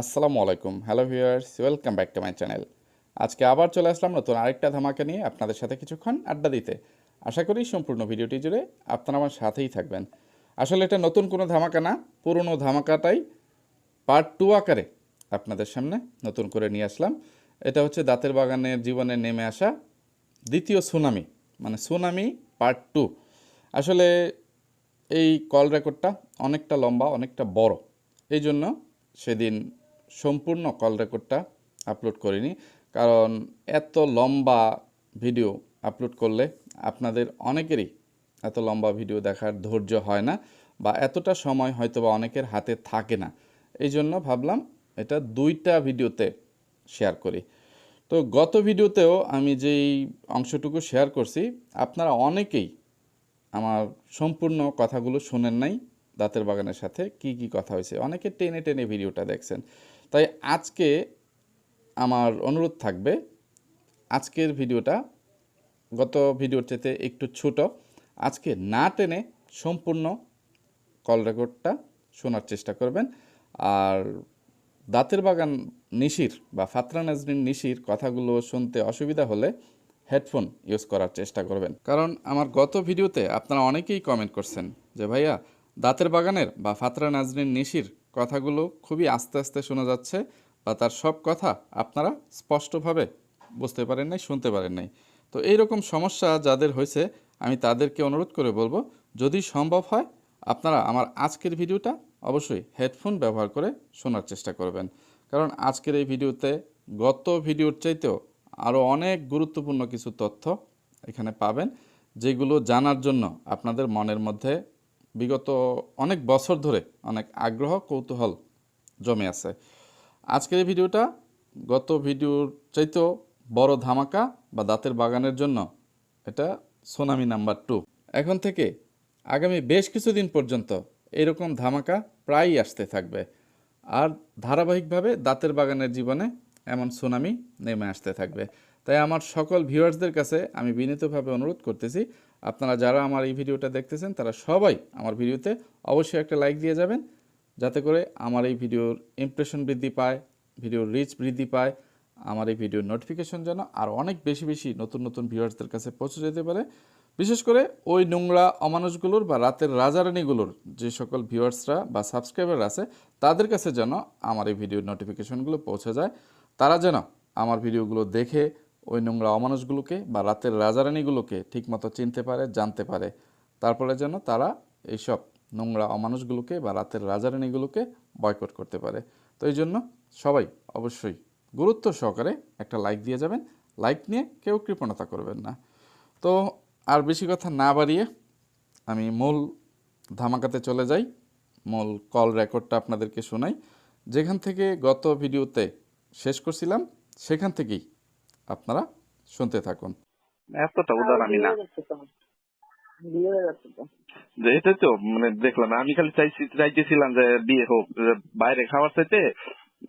আসসালামু আলাইকুম। Hello viewers welcome back to my channel আজকে আবার চলে আসলাম নতুন আরেকটা ধামাকা নিয়ে আপনাদের সাথে কিছুক্ষণ আড্ডা দিতে। আশা করি সম্পূর্ণ ভিডিওটি জুড়ে আপনারা আমার সাথেই থাকবেন। আসলে এটা নতুন কোনো ধামাকা না, পুরনো ধামাকাটাই পার্ট টু আকারে আপনাদের সামনে নতুন করে নিয়ে আসলাম। এটা হচ্ছে দাঁতের বাগানের জীবনে নেমে আসা দ্বিতীয় সুনামি মানে সুনামি পার্ট টু আসলে এই কল রেকর্ডটা অনেকটা লম্বা, অনেকটা বড়। এই জন্য সেদিন সম্পূর্ণ কল রেকর্ডটা আপলোড করিনি। কারণ এত লম্বা ভিডিও আপলোড করলে আপনাদের অনেকেরই এত লম্বা ভিডিও দেখার ধৈর্য হয় না বা এতটা সময় হয়তো বা অনেকের হাতে থাকে না। এই জন্য ভাবলাম এটা দুইটা ভিডিওতে শেয়ার করি। তো গত ভিডিওতেও আমি যেই অংশটুকু শেয়ার করছি, আপনারা অনেকেই আমার সম্পূর্ণ কথাগুলো শোনেন নাই দাঁতের বাগানের সাথে, কি কি কথা হয়েছে? অনেকে টেনে টেনে ভিডিওটা দেখছেন। তাই আজকে আমার অনুরোধ থাকবে, আজকের ভিডিওটা গত ভিডিওর চাইতে একটু ছোট। আজকে না টেনে সম্পূর্ণ কল রেকর্ডটা শোনার চেষ্টা করবেন। আর দাঁতের বাগান নিশির বা ফাতরা নাজরিন নিশির কথাগুলো শুনতে অসুবিধা হলে হেডফোন ইউজ করার চেষ্টা করবেন। কারণ আমার গত ভিডিওতে আপনারা অনেকেই কমেন্ট করছেন যে, ভাইয়া, দাঁতের বাগানের বা ফাতরা নাজরিন নিশির কথাগুলো খুবই আস্তে আস্তে শোনা যাচ্ছে বা তার সব কথা আপনারা স্পষ্টভাবে বুঝতে পারেন নাই, শুনতে পারেন নাই। তো এইরকম সমস্যা যাদের হয়েছে, আমি তাদেরকে অনুরোধ করে বলব, যদি সম্ভব হয়, আপনারা আমার আজকের ভিডিওটা অবশ্যই হেডফোন ব্যবহার করে শোনার চেষ্টা করবেন। কারণ আজকের এই ভিডিওতে, গত ভিডিওর চাইতেও আরও অনেক গুরুত্বপূর্ণ কিছু তথ্য এখানে পাবেন, যেগুলো জানার জন্য আপনাদের মনের মধ্যে বিগত অনেক বছর ধরে অনেক আগ্রহ, কৌতূহল জমে আছে। আজকের এই ভিডিওটা গত ভিডিওর চাইতেও বড় ধামাকা বা দাঁতের বাগানের জন্য এটা সোনামি নাম্বার টু। এখন থেকে আগামী বেশ কিছুদিন পর্যন্ত এরকম ধামাকা প্রায়ই আসতে থাকবে। আর ধারাবাহিকভাবে দাঁতের বাগানের জীবনে এমন সুনামি নেমে আসতে থাকবে। তাই আমার সকল ভিউয়ার্সদের কাছে আমি বিনীতভাবে অনুরোধ করতেছি আপনারা যারা আমার এই ভিডিওটা দেখতেছেন, তারা সবাই আমার ভিডিওতে অবশ্যই একটা লাইক দিয়ে যাবেন। যাতে করে আমার এই ভিডিওর ইমপ্রেশন বৃদ্ধি পায়, ভিডিওর রিচ বৃদ্ধি পায়, আমার এই ভিডিওর নোটিফিকেশন যেন আর অনেক বেশি বেশি নতুন নতুন ভিউয়ার্সদের কাছে পৌঁছে যেতে পারে। বিশেষ করে ওই নোংরা অমানুষগুলোর বা রাতের রাজারানিগুলোর যে সকল ভিউয়ার্সরা বা সাবস্ক্রাইবার আছে, তাদের কাছে যেন আমার এই ভিডিওর নোটিফিকেশনগুলো পৌঁছে যায়। তারা যেন আমার ভিডিওগুলো দেখে ওই নোংরা অমানুষগুলোকে বা রাতের রাজারানিগুলোকে ঠিকমতো চিনতে পারে, জানতে পারে। তারপরে যেন তারা এইসব নোংরা অমানুষগুলোকে বা রাতের রাজারানিগুলোকে বয়কট করতে পারে। তো এই জন্য সবাই অবশ্যই গুরুত্ব সহকারে একটা লাইক দিয়ে যাবেন। লাইক নিয়ে কেউ কৃপণতা করবেন না। তো আর বেশি কথা না বাড়িয়ে আমি মূল ধামাকাতে চলে যাই। মূল কল রেকর্ডটা আপনাদেরকে শোনাই। যেখান থেকে গত ভিডিওতে শেষ করছিলাম, সেখান থেকেই আপনারা শুনতে থাকুন। এতটা উদার আমি না। তো এটা তো মানে দেখলাম আমি খালি চাইছি চাইতেছিলাম যে বিয়ে হোক বাইরে খাওয়ার চাইতে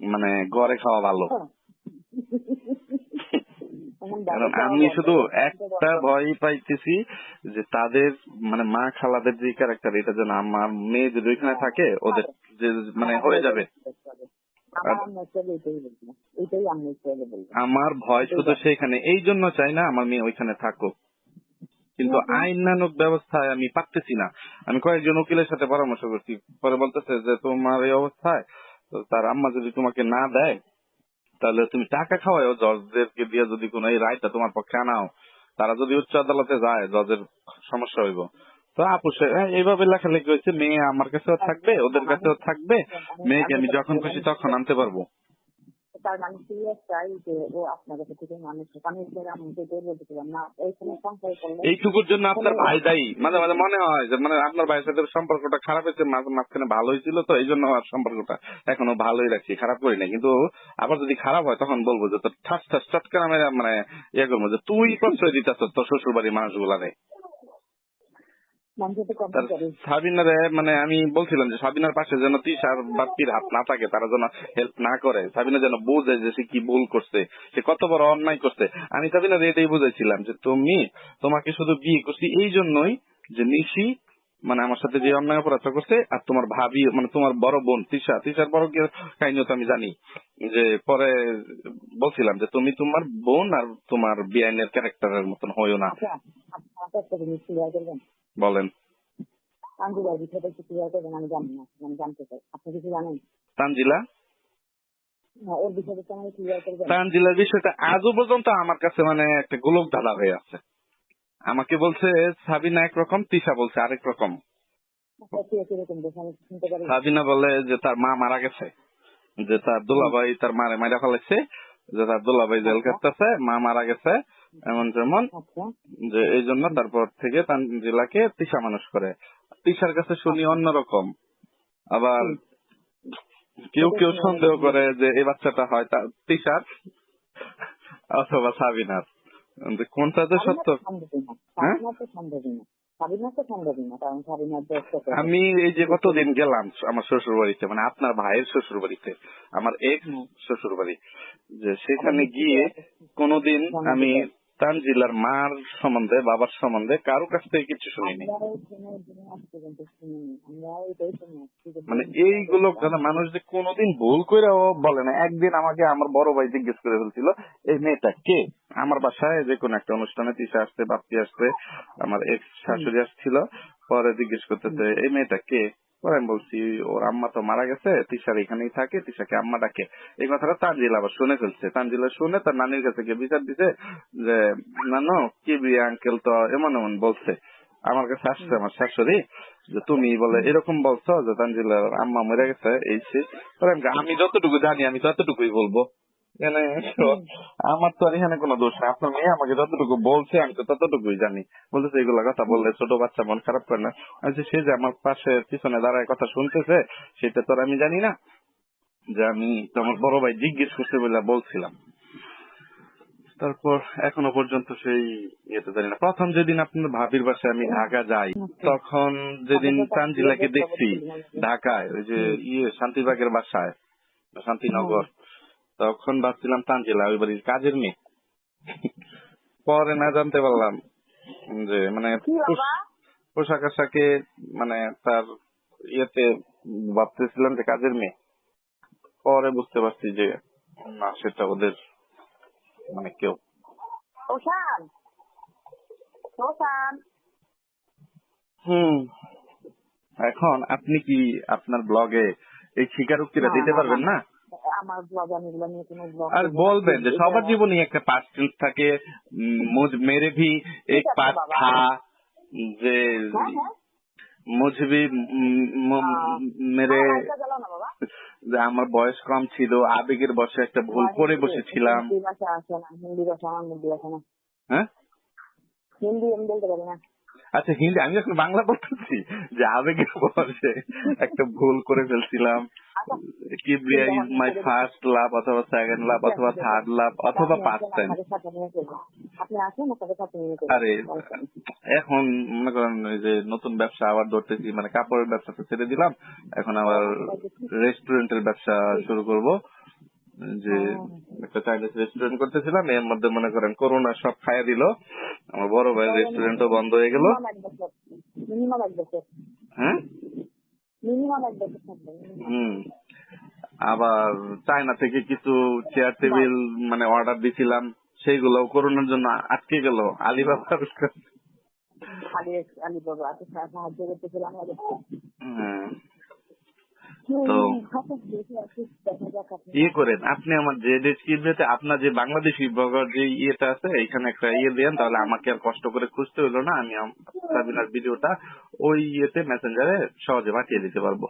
মানে ঘরে খাওয়া ভালো। বাচ্চা আমি শুধু একটা ভয় পাইতেছি যে তাদের মানে মা খালাদের যে ক্যারেক্টার এটা যেন আমার মেয়ে যদি ওইখানে থাকে ওদের যে মানে হয়ে যাবে। আমার আম্মু চলে এটাই আমি বলব। আমার ভয় শুধু সেখানে এই জন্য চাই না আমার মেয়ে ওইখানে থাকুক। কিন্তু আইনানুক ব্যবস্থায় আমি পারতেছি না। আমি কয়েকজন উকিলের সাথে পরামর্শ করছি। পরে বলতেছে যে তোমার এই অবস্থায় তার আম্মা যদি তোমাকে না দেয় তাহলে তুমি টাকা খাওয়াও জজদেরকে দিয়ে যদি কোনো এই রায়টা তোমার পক্ষে আনাও। তারা যদি উচ্চ আদালতে যায় জজের সমস্যা হইব। তো আপু হ্যাঁ, এইভাবে লেখালেখি হয়েছে। মেয়ে আমার কাছেও থাকবে ওদের কাছেও থাকবে। মেয়েকে আমি যখন খুশি তখন আনতে পারব। তার মানে সিরিয়াস চাই যে ও আপনার কাছে থেকে মানুষ আমি এর আম্মুকে দিয়ে বলতেছিলাম না এইখানে সংসার করলে এইটুকুর জন্য আপনার ভাই দায়ী মাঝে মাঝে মনে হয় যে মানে আপনার ভাইয়ের সাথে সম্পর্কটা খারাপ হয়েছে, মাঝ- মাঝখানে ভালো হয়েছিল তো, এই জন্য আমার সম্পর্কটা এখনও ভালোই রাখছি, খারাপ করি না কিন্তু আবার যদি খারাপ হয়, তখন বলব যে, তোর ঠাস ঠাস, চটকানা মেরে মানে ইয়ে করব যে, তুই প্রশ্রয় দিতেছ তোর শ্বশুর বাড়ির মানুষগুলারে। মানুষের তো তার কমপ্লেন করে সাবিনারে মানে আমি বলছিলাম যে সাবিনার পাশে যেন তিসার বাপ্পির হাত না থাকে তারা যেন হেল্প না করে সাবিনা যেন বোঝে যে সে কি ভুল করছে সে কত বড় অন্যায় করছে আমি সাবিনার এটাই বুঝেছিলাম যে তুমি তোমাকে শুধু বিয়ে করছি এই জন্যই যে নিশি মানে আমার সাথে যে অন্যায় অপরাধটা করছে আর তোমার ভাবি মানে তোমার বড় বোন তিশা তিশার বড় কি- কাহিনীও তো আমি জানি যে পরে বলছিলাম যে তুমি তোমার বোন আর তোমার বিআইনের ক্যারেক্টারের মতন হইও না আচ্ছা বলেন বিষয়টা একটু ক্লিয়ার করবেন আমি জানি না আমি জানতে চাই। আপনি কিছু জানেন? তানজিলা? আমাকে তানজিলার বিষয়টা আজও পর্যন্ত আমার কাছে মানে একটা গোলক ধাঁধা হয়ে আছে। আমাকে বলছে সাবিনা একরকম তিশা বলছে আরেক রকম। আচ্ছা সাবিনা বলে যে তার মা মারা গেছে যে তার দুলাভাই তার মারে মারা ফেলেছে যে তার দুলাভাই জেল কাটতেছে মা মারা গেছে এমন যেমন আচ্ছা। যে এই জন্য তারপর থেকে তানজিলাকে তিশা মানুষ করে। তিশার কাছে শুনি অন্যরকম। আবার কেউ কেউ সন্দেহ করে যে এই বাচ্চাটা হয় তিশার অথবা সাবিনার। সত্য? হ্যাঁ? আমি এই যে কতদিন গেলাম আমার শ্বশুর বাড়িতে মানে আপনার ভাইয়ের শ্বশুর বাড়িতে আমার এক শ্বশুর বাড়ি যে সেখানে গিয়ে কোনোদিন আমি তানজিলার মার সম্বন্ধে বাবার সম্বন্ধে কারও কাছ থেকে কিছু শুনিনি। মানে এইগুলো মানুষ যে কোনোদিন ভুল করেও বলে না। একদিন আমাকে আমার বড় ভাই জিজ্ঞেস করে ফেলছিল এই মেয়েটা কে? আমার বাসায় যে কোনো একটা অনুষ্ঠানে তিসা আসছে বাপ্পি আসছে আমার এক্স শাশুড়ি আসছিল। পরে জিজ্ঞেস করতেছে এই মেয়েটা কে? আমি বলছি, ওর আম্মা তো মারা গেছে, তিশার এখানেই থাকে, তিশাকে আম্মা ডাকে। এই কথাটা তানজিল আবার শুনে ফেলছে। তানজিলা শুনে তার নানির কাছে গিয়ে বিচার দিছে যে, নানো কি বিয়ে আঙ্কেল তো এমন এমন বলছে। আমার কাছে আসছে আমার শাশুড়ি, যে তুমি বলে এরকম বলছো যে তানজিলার আম্মা মরে গেছে, এই সে আমি যতটুকু জানি, আমি ততটুকুই বলব। এখানে আমার তো আর এখানে কোনো দোষ নেই। আপনার মেয়ে আমাকে যতটুকু বলছে আমি তো ততটুকুই জানি। বলতেছে এগুলা কথা বললে ছোট বাচ্চা মন খারাপ করে না। বলছি, সে যে আমার পাশে পিছনে দাঁড়ায় কথা শুনতেছে সেটা তো আর আমি জানি না। যে আমি তো আমার বড় ভাই জিজ্ঞেস করতে বলে বলছিলাম। তারপর এখনও পর্যন্ত সেই ইয়েতে জানি না। প্রথম যেদিন আপনার ভাবির বাসায় আমি ঢাকা যাই তখন যেদিন তানজিলাকে দেখছি ঢাকায় ওই যে ইয়ে শান্তিবাগের বাসায় শান্তিনগর। তখন ভাবছিলাম তানজিলা ওই বাড়ির কাজের মেয়ে। পরে না জানতে পারলাম যে মানে পোশাক আশাকে মানে তার ইয়েতে ভাবতেছিলাম যে কাজের মেয়ে। পরে বুঝতে পারছি যে না সেটা ওদের মানে কেউ। হুম। এখন আপনি কি আপনার ব্লগে এই স্বীকারোক্তিটা দিতে পারবেন না? আমার vlog আমি এগুলো নিয়ে কোনো vlog আর বলবেন যে সবার জীবনেই একটা past tense থাকে মুজ মেরে ভি এক পাত থা যে হ্যাঁ, হ্যাঁ। মুঝ ভি হ্যাঁ। মেরে যে আমার বয়স কম ছিল আবেগের বসে একটা ভুল করে বসেছিলাম। হিন্দি ভাষা আসে না হিন্দি ভাষা আমার হিন্দি ভাষা না। হ্যাঁ? হিন্দি আমি বলতে পারি না। আচ্ছা হিন্দি আমি এখন বাংলা বলতেছি যে আবেগের বসে একটা ভুল করে ফেলছিলাম। আচ্ছা কি ইজ মাই ফার্স্ট লাভ অথবা সেকেন্ড লাভ অথবা থার্ড লাভ অথবা পাঁচ টাইম। আরে এখন মনে করেন ওই যে নতুন ব্যবসা আবার ধরতেছি মানে কাপড়ের ব্যবসাটা ছেড়ে দিলাম এখন আবার রেস্টুরেন্টের ব্যবসা শুরু করব। যে একটা চাইনিজ রেস্টুরেন্ট করতেছিলাম এর মধ্যে মনে করেন করোনা সব খাইয়া দিল। আমার বড় ভাইয়ের রেস্টুরেন্টও বন্ধ হয়ে গেল। হ্যাঁ। হুম। আবার চায়না থেকে কিছু চেয়ার টেবিল মানে অর্ডার দিছিলাম সেইগুলো করোনার জন্য আটকে গেল। আলিবাবার আলিবাবা এত সাহায্য করতেছিলাম। ইয়ে করেন আপনি আমার যে ডেসক্রিপশনে আপনার যে বাংলাদেশি ব্লগার যে ইয়েটা আছে এখানে একটা ইয়ে দেন তাহলে আমাকে আর কষ্ট করে খুঁজতে হলো না আমি সাবিনার ভিডিওটা ওই ইয়েতে মেসেঞ্জারে সহজে পাঠিয়ে দিতে পারব।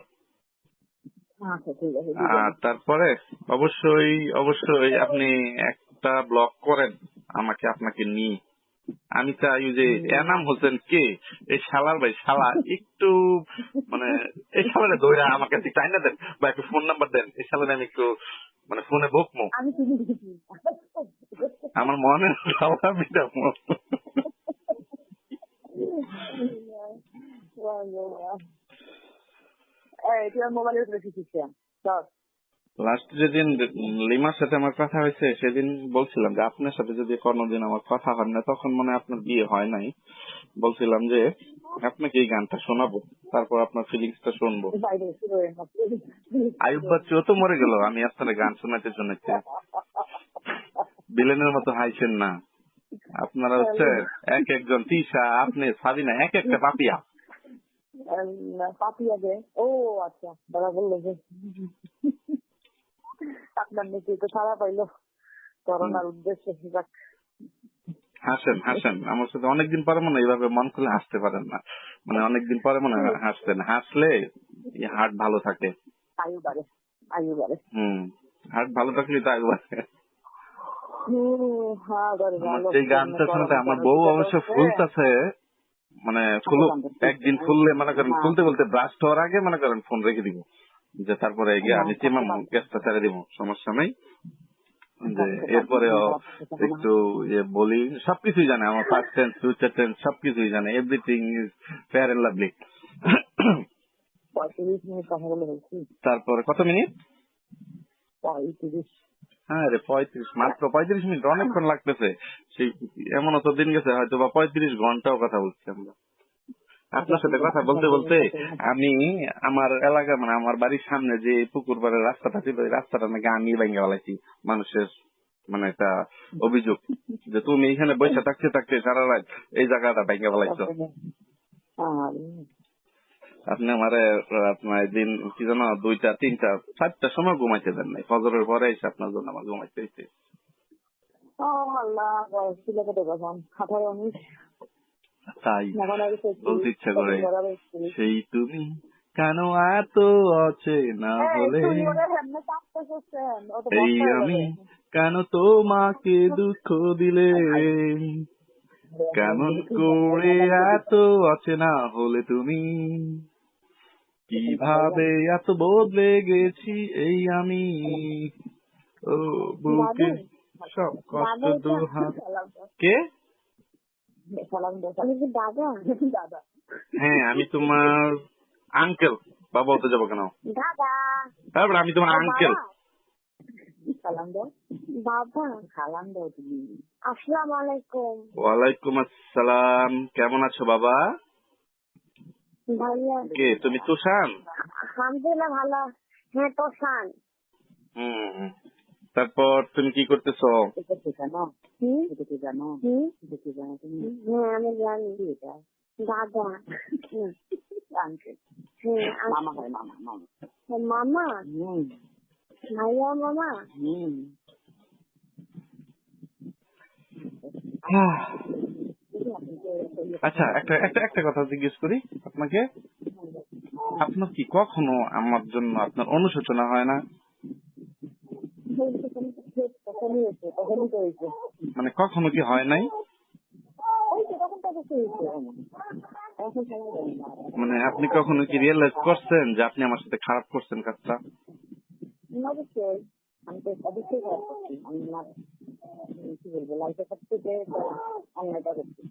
আচ্ছা আর তারপরে অবশ্যই অবশ্যই আপনি একটা ব্লগ করেন আমাকে আপনাকে নিয়ে। আমি চাই যে এনাম হোসেন কে? এই শালার ভাই শালা একটু মানে এই শালারে দৌড়া আমার কাছে চাই না দেন বা একটু ফোন নাম্বার দেন। এই শালারে আমি একটু মানে ফোনে বকমো। আমি আমার মনে শালা তুই মোবাইলের লাস্ট যেদিন লিমার সাথে আমার কথা হয়েছে সেদিন বলছিলাম যে আপনার সাথে যদি কোনোদিন আমার কথা হয় না তখন মনে আপনার বিয়ে হয় নাই। বলছিলাম যে আপনাকে এই গানটা শোনাবো তারপর আপনার ফিলিংসটা শুনব। বাইরে শুরু হয়ে আয়ুব বাচ্চুও তো মরে গেল আমি আপনার গান শোনাতে শুনেছি। বিলেনের মতো হাইছেন না। আপনারা হচ্ছে এক একজন তিশা আপনি সাবিনা এক একটা পাপিয়া। পাপিয়া যে? ও আচ্ছা দাদা বলল যে। আপনার নাকি তো সারা পাইলো। করোনার উদ্দেশ্যে যাক। হাসেন হাসেন আমার সাথে অনেকদিন পরে মনে এইভাবে মন খুলে হাসতে পারেন না। মানে অনেকদিন পরে মনে হাসতেন। হাসলে হার্ট ভালো থাকে। আয়ু বাড়ে আয়ু বাড়ে। হুম হার্ট ভালো থাকলে তো আগে বাড়ে। হ্যাঁ। এই গানটা শুনতে আমার বউ অবশ্য ফুলতেছে মানে ফুল একদিন ফুললে মনে করেন খুলতে বলতে ব্রাশ হওয়ার আগে মনে করেন ফোন রেখে দিব। যে তারপরে গিয়ে আমি চিমাম গ্যাসটা ছেড়ে দিব সমস্যা নেই। যে এরপরে একটু ইয়ে বলি সবকিছুই জানে আমার ফার্স্ট টেন্স ফিউচার টেন্স সবকিছুই জানে। Everything is fair and lovely তারপরে কত মিনিট? পঁয়ত্রিশ। হ্যাঁ রে পঁয়ত্রিশ মাত্র পঁয়ত্রিশ মিনিট অনেকক্ষণ লাগতেছে। সেই এমন অত দিন গেছে হয়তো বা পঁয়ত্রিশ ঘন্টাও কথা বলছি আমরা। আপনার সাথে কথা বলতে বলতে আমি আমার এলাকা মানে আমার বাড়ির সামনে যে পুকুর পাড়ের রাস্তাটা ছিল রাস্তাটা নাকি আমি ভেঙে ফেলাইছি। মানুষের মানে একটা অভিযোগ যে তুমি এখানে বসে থাকতে থাকতে সারা রাত এই জায়গাটা ভেঙে ফেলাইছো। আপনি আমার আপনার দিন কি জানো দুইটা তিনটা চারটা সময় ঘুমাইতে দেন নাই। ফজরের পরে এসে আপনার জন্য আমার ঘুমাইতে হয়েছে ও আল্লাহ তাই বলতে ইচ্ছা করে সেই তুমি কেন এত অচেনা হলে? এই আমি কেন তোমাকে দুঃখ দিলে? কেমন করে এত অচেনা হলে তুমি? কীভাবে এত বদলে গেছি এই আমি? ও বুকে সব কষ্ট দু হাত কে? দাদা দাদা হ্যাঁ আমি তোমার আঙ্কেল বাবা বলতে যাব কেন? দাদা তারপর আমি তোমার আঙ্কেল সালাম দাও বাবা সালাম দাও তুমি আসসালামু আলাইকুম ওয়ালাইকুম আসসালাম কেমন আছো বাবা? কে তুমি তুষান আলহামদুলিল্লাহ ভালো। হ্যাঁ তো শান হুম। তারপর তুমি কি করতেছো? জানো হ্যাঁ। আমি দাদা মামা হয় মামা মামা মামা ভাইয়া মামা আচ্ছা একটা একটা একটা কথা জিজ্ঞেস করি আপনাকে। আপনার কি কখনো আমার জন্য আপনার অনুশোচনা হয় না তখনই হয়েছে তখনই তো হয়েছে মানে কখনো কি হয় নাই? মানে আপনি কখনো কি রিয়েলাইজ করছেন যে আপনি আমার সাথে খারাপ করছেন কাজটা? অবশ্যই। আমি তো অবশ্যই খারাপ করছি। আমি আমার কি বলব লাইফে সব থেকে অন্যায়টা করছি।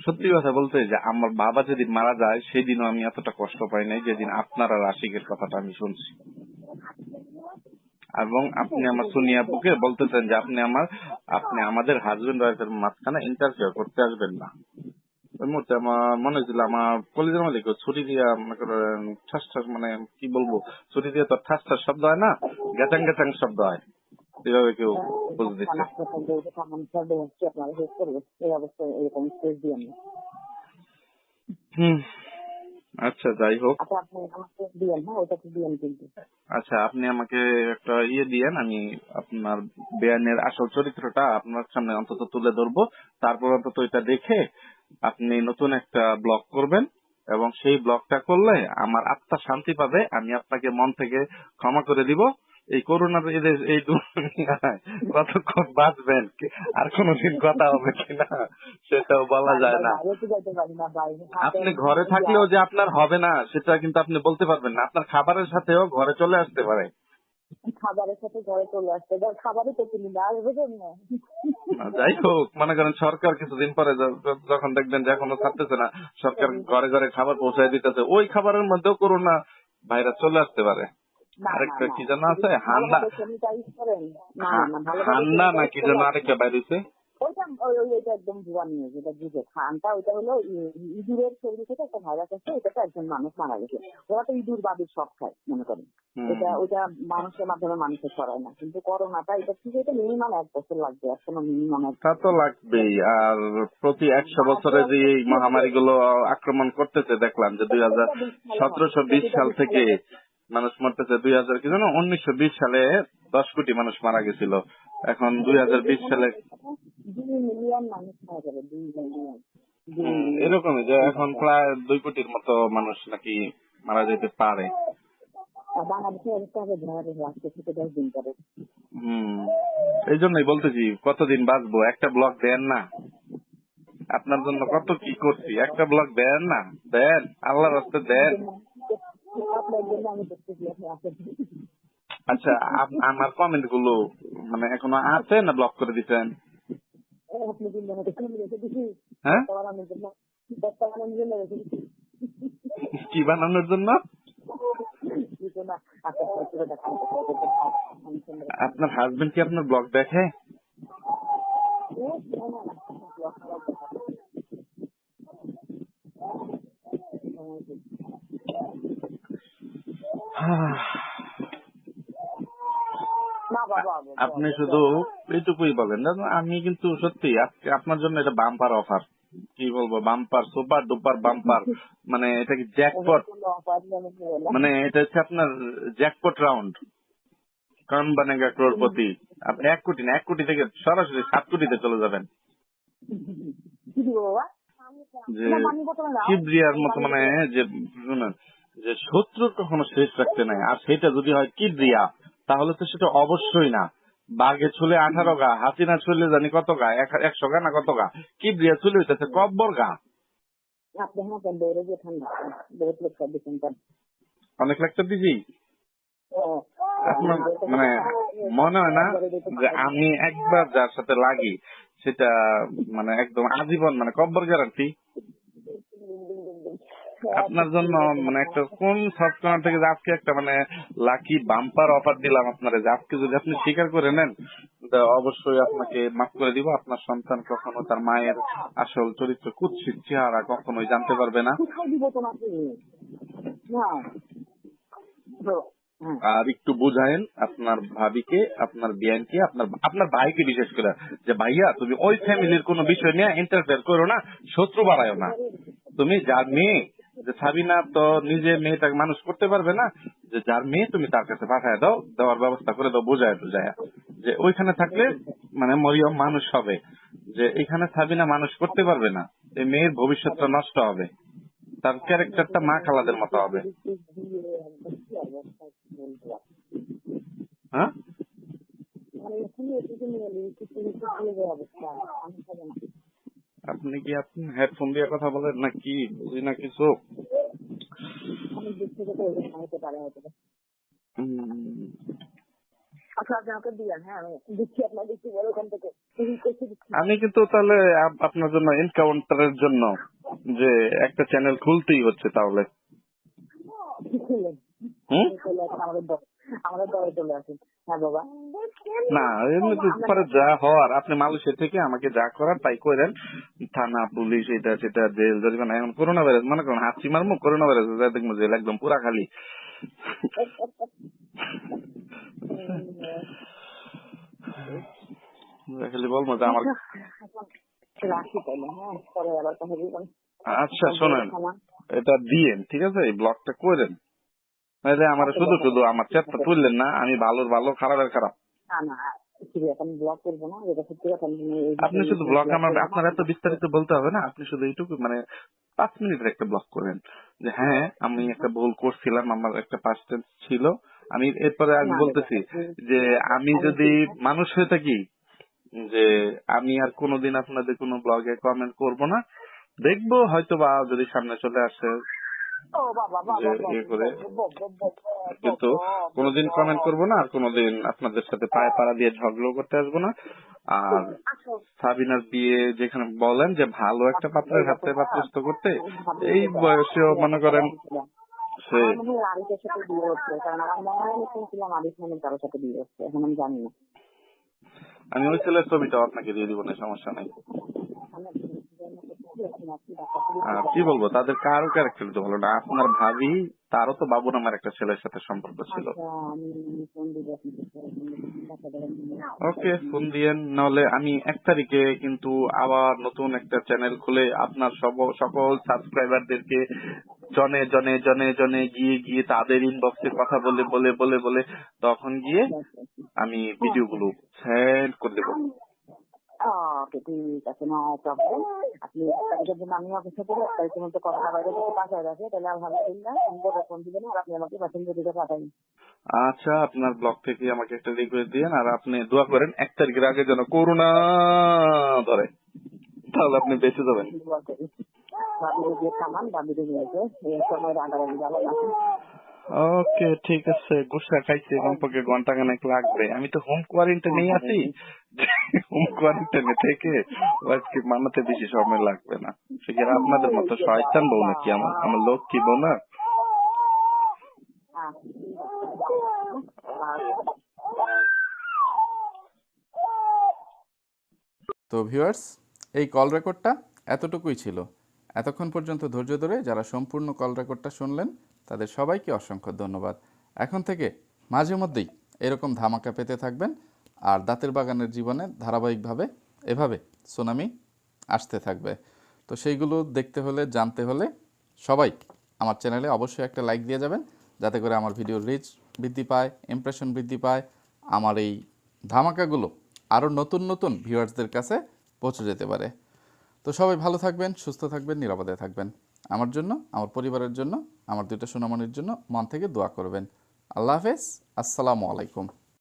সত্যি কথা বলতে যে আমার বাবা যেদিন মারা যায় সেদিনও আমি এতটা কষ্ট পাই নাই যেদিন আপনার আর আশিকের কথাটা আমি শুনছি। এবং আপনি আমার সোনিয়া বুকে বলতেছেন যে আপনি আমার আপনি আমাদের হাজবেন্ড ওয়াইফের মাঝখানে ইন্টারফেয়ার করতে আসবেন না। ওই মুহূর্তে আমার মনে হয়েছিল আমার কলেজের মধ্যে কেউ ছুটি দিয়া মনে করেন ঠাস ঠাস মানে কি বলব ছুটি দিয়ে তো ঠাস ঠাস শব্দ হয় না গ্যাচাং গ্যাচাং শব্দ হয়। এভাবে কেউ বুঝ দিচ্ছে। হুম। আচ্ছা যাই হোক। আচ্ছা আপনি আমাকে দিয়েন হ্যাঁ ওটাকে দিয়েন কিন্তু। আচ্ছা আপনি আমাকে একটা ইয়ে দিয়েন আমি আপনার বেয়ানের আসল চরিত্রটা আপনার সামনে অন্তত তুলে ধরবো। তারপর অন্তত এটা দেখে আপনি নতুন একটা ব্লগ করবেন এবং সেই ব্লগটা করলে আমার আত্মা শান্তি পাবে আমি আপনাকে মন থেকে ক্ষমা করে দিব। এই করোনার এদের এই কতক্ষণ বাঁচবেন? আর কোনদিন কথা হবে কিনা সেটাও বলা যায় না। আপনি ঘরে থাকলেও যে আপনার হবে না সেটা কিন্তু আপনি বলতে পারবেন না। আপনার খাবারের সাথেও ঘরে চলে আসতে পারে। খাবারের সাথে ঘরে চলে খাবারই তো কিনি না যাই হোক মনে করেন সরকার কিছুদিন পরে যখন দেখবেন যে এখনও ছাড়তেছে না সরকার ঘরে ঘরে খাবার পৌঁছায় দিতেছে ওই খাবারের মধ্যেও করোনা ভাইরাস চলে আসতে পারে। আরেকটা কি না। যেন আছে? sanitize করেন, না, না, না, ভালোভাবে হান্ডা sanitize নাকি যেন আরেকটা বাইরেছে ওইটা ওই- ওই- ওইটা একদম ভুয়া নিউজ এটা বুঝে। খানটা ওইটা হলো ইঁদুরের শরীর থেকে একটা ভাইরাস আছে একজন মানুষ মারা গেছে। ওরা তো ইঁদুর বাদুর সব খায় মনে করেন। এটা ওইটা মানুষের মাধ্যমে মানুষের ছড়ায় না। কিন্তু করোনাটা এটা ঠিক এটা মিনিমাম এক বছর লাগবে এখনও মিনিমাম তা তো লাগবেই। আর প্রতি একশো বছরে যে এই মহামারী গুলো আক্রমণ করতেছে দেখলাম যে দুই হাজার সতেরোশো বিশ সাল থেকে মানুষ মরতেছে দুই হাজার কি জানো? উনিশশো বিশ সালে দশ কোটি মানুষ মারা গেছিল। এখন দুই হাজার বিশ সালে। এরকমই যে এখন প্রায় দুই কোটির মতো মানুষ নাকি মারা যেতে পারে। এই জন্যই বলতেছি কতদিন বাঁচবো? একটা ব্লক দেন না। আপনার জন্য কত কি করছি? একটা ব্লক দেন না। দেন আল্লাহ রাস্তে দেন। আচ্ছা আমার কমেন্টগুলো মানে এখনও আছে না ব্লক করে দিচ্ছেন জন্য হ্যাঁ? কি বানানোর জন্য? আপনার হাজবেন্ড কি আপনার ব্লগ দেখে? আপনি শুধু এইটুকুই বলেন জানো, আমি কিন্তু সত্যি আজকে আপনার জন্য এটা বাম্পার অফার কি বলব বাম্পার সুপার ডুপার বাম্পার মানে এটা কি জ্যাকপট মানে এটা হচ্ছে আপনার জ্যাকপট রাউন্ড কারণ বানেগা ক্রোড়পতি। আপনি এক কোটি না এক কোটি থেকে সরাসরি সাত কোটিতে চলে যাবেন। যে কিবরিয়ার মতো মানে যে শুনুন, যে শত্রুর কখনো শেষ রাখতে নাই। আর সেটা যদি হয় কিবরিয়া তাহলে তো সেটা অবশ্যই না। বাঘে ছুলে আঠারো গা হাসিনা ছুলে জানি কত গা একশো গা না কত গা? কিবরিয়া ছুলে হইতেছে কব্বর গা। হ্যাঁ অনেক লাগতে আপনার মানে মনে হয় না যে আমি একবার যার সাথে লাগি সেটা মানে একদম আজীবন মানে কব্বর গ্যারান্টি আপনার জন্য মানে একটা কোন সফটওয়্যার থেকে আজকে একটা মানে লাকি বাম্পার অফার দিলাম আপনারা যে আজকে যদি আপনি স্বীকার করে নেন অবশ্যই আপনাকে মাফ করে দিব। আপনার সন্তান কখনো তার মায়ের আসল চরিত্র কুৎসিত চেহারা কখনোই জানতে পারবে না। হ্যাঁ। আর একটু বুঝায়েন আপনার ভাবিকে আপনার বিয়ানকে আপনার আপনার ভাইকে বিশেষ করে যে ভাইয়া তুমি ওই ফ্যামিলির কোনো বিষয় নিয়ে ইন্টারফেয়ার করো না শত্রু বাড়ায়ো না। তুমি যার মেয়ে যে সাবিনা তো নিজে মেয়েটাকে মানুষ করতে পারবে না, যে যার মেয়ে তুমি তার কাছে পাঠায় দাও, দেওয়ার ব্যবস্থা করে দাও, বোঝায় বুঝায় যে ওইখানে থাকলে মানে মরিয়ম মানুষ হবে। যে এখানে সাবিনা মানুষ করতে পারবে না। এই মেয়ের ভবিষ্যৎটা নষ্ট হবে। তার ক্যারেক্টারটা মা খালাদের মতো হবে। হ্যাঁ? আপনি কি আপনি হেডফোন দিয়ে কথা বলেন না কি বুঝি না কিছু। আমি দিক থেকে তো ওই হতে পারে হয়তো আচ্ছা হ্যাঁ আমি কিন্তু তাহলে আপনার জন্য এনকাউন্টারের জন্য যে একটা চ্যানেল খুলতেই হচ্ছে তাহলে। হুম? আমাদের দলে চলে আসেন। হ্যাঁ বাবা। না পরে যা হওয়ার আপনি মালয়েশিয়া থেকে আমাকে যা করার তাই করেন। থানা পুলিশ এটা সেটা জেল জরিমানা এখন করোনা ভাইরাস মনে করেন হাসি মারমু করোনা ভাইরাস যা দেখব জেল একদম পুরা খালি। খালি বলব যে আমার হ্যাঁ আচ্ছা শোনেন এটা দিয়েন ঠিক আছে? এই ব্লগটা করেন। নাহলে আমার শুধু শুধু আমার চ্যাটটা তুললেন না আমি ভালোর ভালো খারাপের খারাপ। আপনি শুধু ব্লগ আমার আপনার এত বিস্তারিত বলতে হবে না আপনি শুধু এইটুকু মানে পাঁচ মিনিটের একটা ব্লগ যে হ্যাঁ আমি একটা ভুল করছিলাম আমার একটা পাস্ট ছিল। আমি এরপরে আমি বলতেছি যে আমি যদি মানুষ হয়ে থাকি যে আমি আর কোনোদিন আপনাদের কোনো ব্লগে কমেন্ট করব না দেখব হয়তো বা যদি সামনে চলে আসে ইয়ে করে কিন্তু কোনোদিন কমেন্ট করব না আর কোনোদিন আপনাদের সাথে পায়ে পাড়া দিয়ে ঝগড়াও করতে আসব না। আর আচ্ছা, সাবিনার বিয়ে যেখানে বলেন যে ভালো একটা পাত্রের হাতে পাত্রস্থ করতে এই বয়সেও মনে করেন সে আমার আরিফের সাথে বিয়ে হচ্ছে কারণ আমার মনে হয় আমি শুনছিলাম আরিফ নামের কারোর সাথে বিয়ে হচ্ছে এখন আমি জানি না। আমি ওই ছেলের ছবিটাও আপনাকে দিয়ে দিব না সমস্যা নাই আমি আপনি ডাক্তার আর কি বলব? তাদের কারও ক্যারেক্টার তো ভালো না। আপনার ভাবি তারও তো বাবু নামের একটা ছেলের সাথে সম্পর্ক ছিল। আচ্ছা ওকে ফোন দিয়েন নাহলে আমি এক তারিখে কিন্তু আবার নতুন একটা চ্যানেল খুলে আপনার সব- সকল সাবস্ক্রাইবারদেরকে জনে জনে জনে জনে গিয়ে গিয়ে তাদের ইনবক্সে কথা বলে বলে বলে বলে তখন গিয়ে আমি ভিডিওগুলো সেন্ড করে দেবো। আছে প্রবলেম আপনি তারিখের জন্য আমি অপেক্ষা করি এক তারিখের মধ্যে করোনা ভাইরাস যদি রাখে তাহলে আলহামদুলিল্লাহ আমি বোর্ডে দিবেন আর আপনি আমাকে প্যাসেঞ্জার দিতে আচ্ছা আপনার ব্লগ থেকে আমাকে একটা রিকোয়েস্ট দিয়েন আর আপনি দোয়া করেন এক তারিখের আগে যেন করোনা ধরে তাহলে আপনি বেঁচে যাবেন। দোয়া এই সময় যাব না। ওকে ঠিক আছে। গুসা খাইছে, কমপক্ষে ঘণ্টা খানেক লাগবে। আমি তো হোম কোয়ারেন্টাইনে আছি। হোম কোয়ারেন্টাইনে থেকে আজকে মানাতে বেশি সময় লাগবে না। আপনাদের মতো শয়তান বউ নাকি আমার? আমার লোক কি বউ না? তো ভিউয়ার্স এই কল রেকর্ডটা এতটুকুই ছিল। এতক্ষণ পর্যন্ত ধৈর্য ধরে যারা সম্পূর্ণ কল রেকর্ডটা শুনলেন তাদের সবাইকে অসংখ্য ধন্যবাদ। এখন থেকে মাঝে মধ্যেই এরকম ধামাকা পেতে থাকবেন আর দাঁতের বাগানের জীবনে ধারাবাহিকভাবে এভাবে সুনামি আসতে থাকবে। তো সেইগুলো দেখতে হলে, জানতে হলে সবাই আমার চ্যানেলে অবশ্যই একটা লাইক দিয়ে যাবেন, যাতে করে আমার ভিডিও রিচ বৃদ্ধি পায় ইমপ্রেশন বৃদ্ধি পায়, আমার এই ধামাকাগুলো আরও নতুন নতুন ভিউয়ার্সদের কাছে পৌঁছে যেতে পারে। তো সবাই ভালো থাকবেন, সুস্থ থাকবেন, নিরাপদে থাকবেন। আমার জন্য, আমার পরিবারের জন্য, আমার দুটো সুনামানির জন্য মন থেকে দোয়া করবেন। আল্লাহ হাফেজ, আসসালামু আলাইকুম।